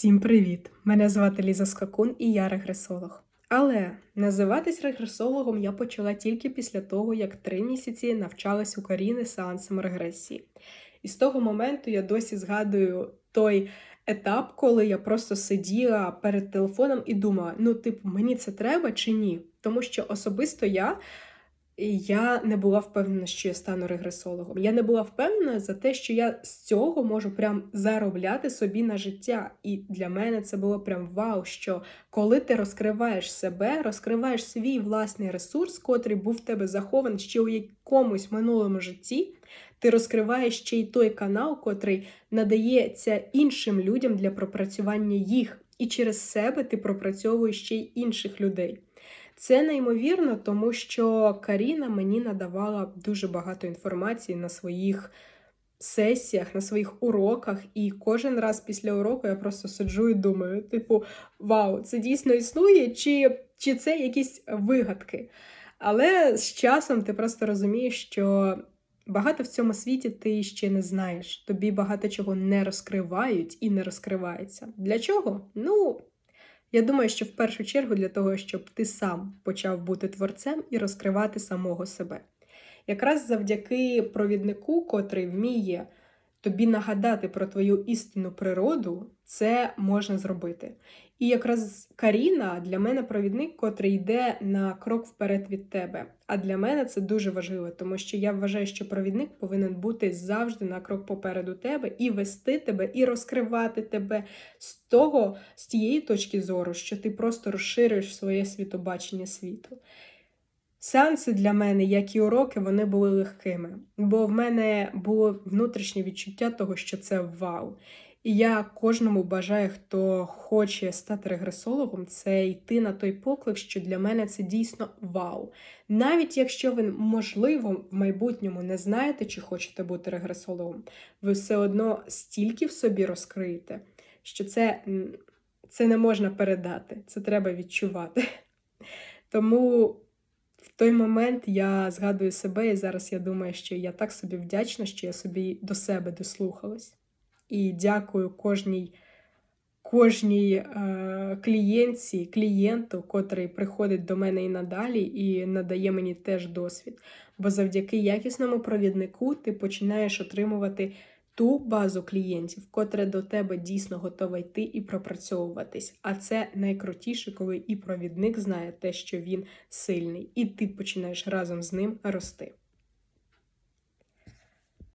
Всім привіт! Мене звати Ліза Скакун і я регресолог. Але називатись регресологом я почала тільки після того, як три місяці навчалась у Каріни сеансам регресії. І з того моменту я досі згадую той етап, коли я просто сиділа перед телефоном і думала: ну, типу, мені це треба чи ні? Тому що особисто я. Я не була впевнена, що я стану регресологом. Я не була впевнена за те, що я з цього можу прям заробляти собі на життя. І для мене це було прям вау. Що коли ти розкриваєш себе, розкриваєш свій власний ресурс, котрий був в тебе захований ще у якомусь минулому житті, ти розкриваєш ще й той канал, котрий надається іншим людям для пропрацювання їх. І через себе ти пропрацьовуєш ще й інших людей. Це неймовірно, тому що Каріна мені надавала дуже багато інформації на своїх сесіях, на своїх уроках, і кожен раз після уроку я просто сиджу і думаю: типу, вау, це дійсно існує, чи, чи це якісь вигадки? Але з часом ти просто розумієш, що. Багато в цьому світі ти ще не знаєш. Тобі багато чого не розкривають і не розкривається. Для чого? Ну, я думаю, що в першу чергу для того, щоб ти сам почав бути творцем і розкривати самого себе. Якраз завдяки провіднику, котрий вміє тобі нагадати про твою істинну природу, це можна зробити. І якраз Каріна для мене провідник, котрий йде на крок вперед від тебе. А для мене це дуже важливо, тому що я вважаю, що провідник повинен бути завжди на крок попереду тебе і вести тебе, і розкривати тебе з того, з тієї точки зору, що ти просто розширюєш своє світобачення світу. Сеанси для мене, як і уроки, вони були легкими, бо в мене було внутрішнє відчуття того, що це вау. І я кожному бажаю, хто хоче стати регресологом, це йти на той поклик, що для мене це дійсно вау. Навіть якщо ви, можливо, в майбутньому не знаєте, чи хочете бути регресологом, ви все одно стільки в собі розкриєте, що це, це не можна передати, це треба відчувати. Тому той момент я згадую себе, і зараз я думаю, що я так собі вдячна, що я собі до себе дослухалась. І дякую кожній кожній е, клієнтці, клієнту, котрий приходить до мене і надалі, і надає мені теж досвід. Бо завдяки якісному провіднику ти починаєш отримувати ту базу клієнтів, котра до тебе дійсно готова йти і пропрацьовуватись. А це найкрутіше, коли і провідник знає те, що він сильний, і ти починаєш разом з ним рости.